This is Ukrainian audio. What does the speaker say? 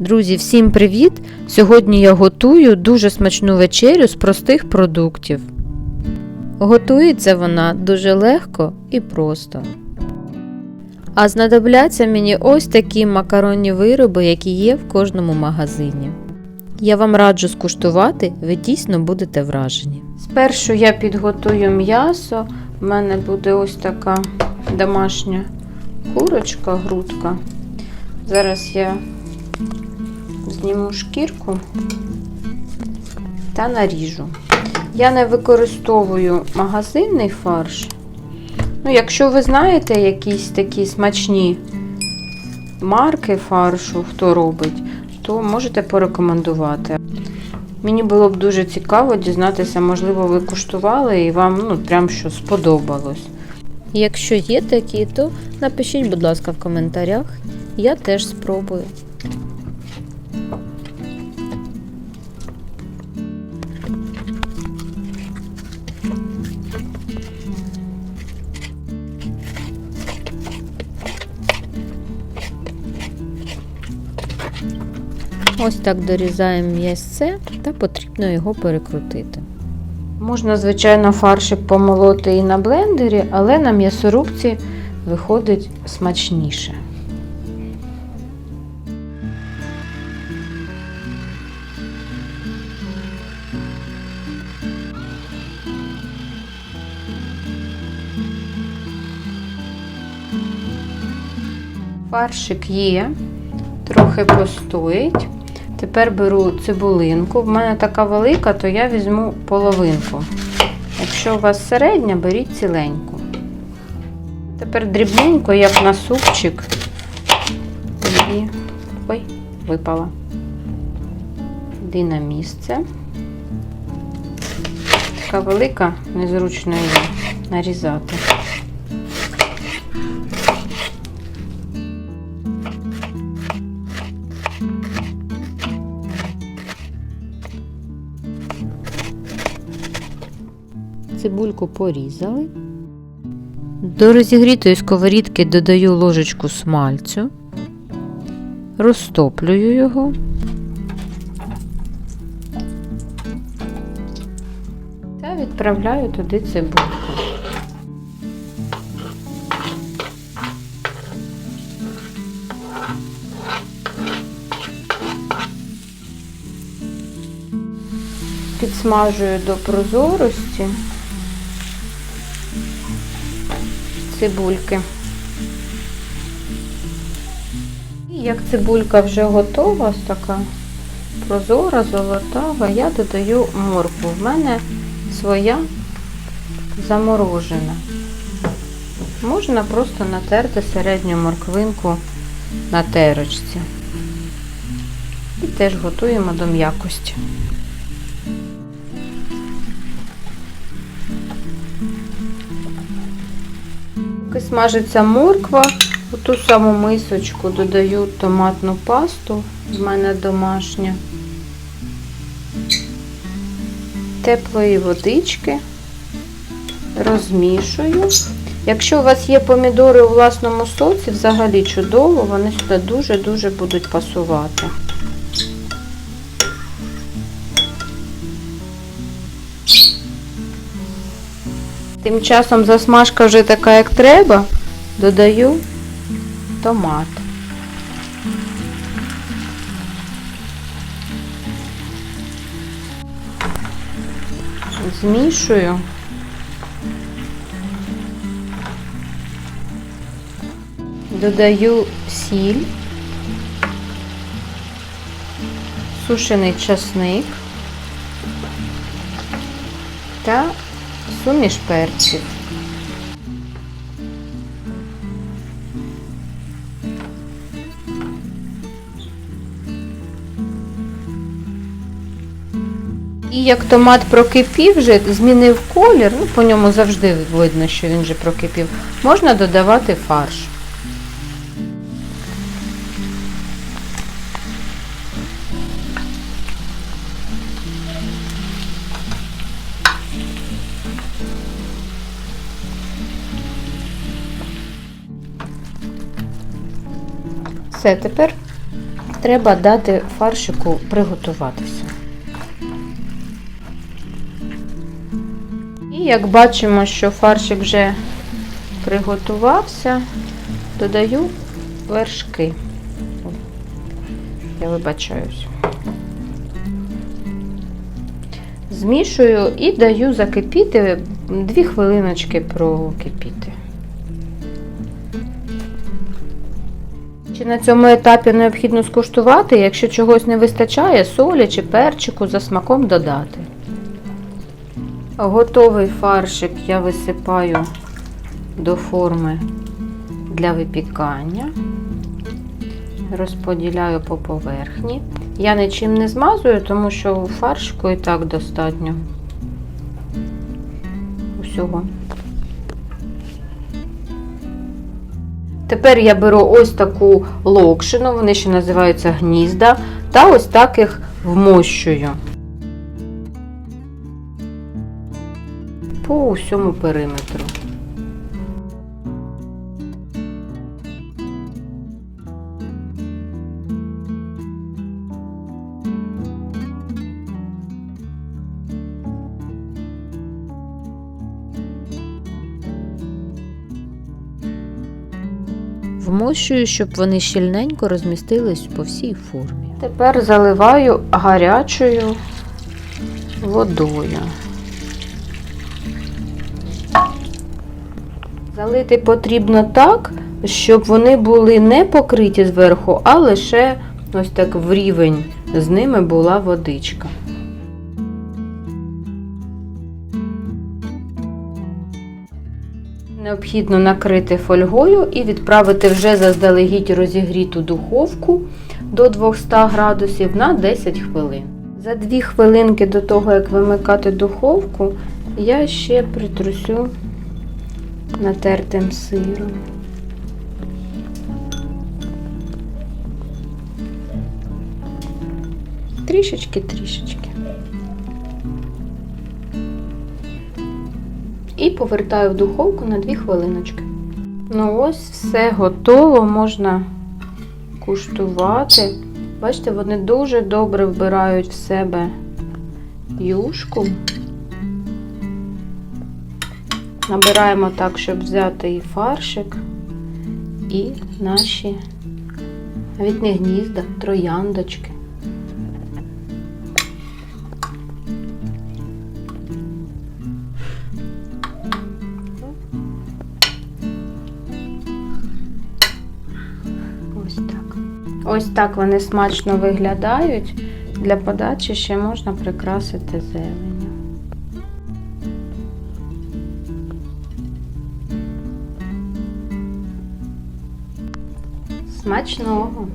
Друзі, всім привіт! Сьогодні я готую дуже смачну вечерю з простих продуктів. Готується вона дуже легко і просто. А знадобляться мені ось такі макаронні вироби, які є в кожному магазині. Я вам раджу скуштувати, ви дійсно будете вражені. Спершу я підготую м'ясо. У мене буде ось така домашня курочка, грудка. Зараз я зніму шкірку та наріжу. Я не використовую магазинний фарш. Ну, якщо ви знаєте якісь такі смачні марки фаршу, хто робить, то можете порекомендувати. Мені було б дуже цікаво дізнатися, можливо, ви куштували і вам ну, прям що сподобалось. Якщо є такі, то напишіть, будь ласка, в коментарях. Я теж спробую. Ось так дорізаємо м'ясце та потрібно його перекрутити. Можна, звичайно, фаршик помолоти і на блендері, але на м'ясорубці виходить смачніше. Фаршик є, трохи постоїть. Тепер беру цибулинку. В мене така велика, то я візьму половинку. Якщо у вас середня, беріть ціленьку. Тепер дрібненько, як на супчик. І... Ой, випала. Йди на місце. Така велика, незручно її нарізати. Цибульку порізали. До розігрітої сковорідки додаю ложечку смальцю, розтоплюю його. Та відправляю туди цибульку. Підсмажую до прозорості цибульки. І як цибулька вже готова, ось така прозора, золотава, я додаю моркву. В мене своя заморожена. Можна просто натерти середню морквинку на терочці. І теж готуємо до м'якості. Поки смажиться морква, у ту саму мисочку додаю томатну пасту, в мене домашня, теплої водички, розмішую. Якщо у вас є помідори у власному соці, взагалі чудово, вони сюди дуже-дуже будуть пасувати. Тим часом засмажка вже така, як треба, додаю томат. Змішую. Додаю сіль, сушений часник суміш перців. І як томат прокипів, вже змінив колір, ну, по ньому завжди видно, що він вже прокипів, можна додавати фарш. Все, тепер треба дати фаршику приготуватися. І як бачимо, що фаршик вже приготувався, додаю вершки. Я вибачаюсь. Змішую і даю закипіти 2 хвилиночки прокипіти. Чи на цьому етапі необхідно скуштувати, якщо чогось не вистачає, солі чи перчику за смаком додати. Готовий фаршик я висипаю до форми для випікання. Розподіляю по поверхні. Я нічим не змазую, тому що фаршику і так достатньо усього. Тепер я беру ось таку локшину, вони ще називаються гнізда, та ось так їх вмощую по усьому периметру. Вмощую, щоб вони щільненько розмістились по всій формі. Тепер заливаю гарячою водою. Залити потрібно так, щоб вони були не покриті зверху, а лише ось так в рівень з ними була водичка. Необхідно накрити фольгою і відправити вже заздалегідь розігріту духовку до 200 градусів на 10 хвилин. За 2 хвилинки до того, як вимикати духовку, я ще притрусю натертим сиром. Трішечки-трішечки. Повертаю в духовку на 2 хвилиночки. Ну ось все готово, можна куштувати. Бачите, вони дуже добре вбирають в себе юшку. Набираємо так, щоб взяти і фаршик, і наші навіть не гнізда, трояндочки. Ось так вони смачно виглядають. Для подачі ще можна прикрасити зеленню. Смачного!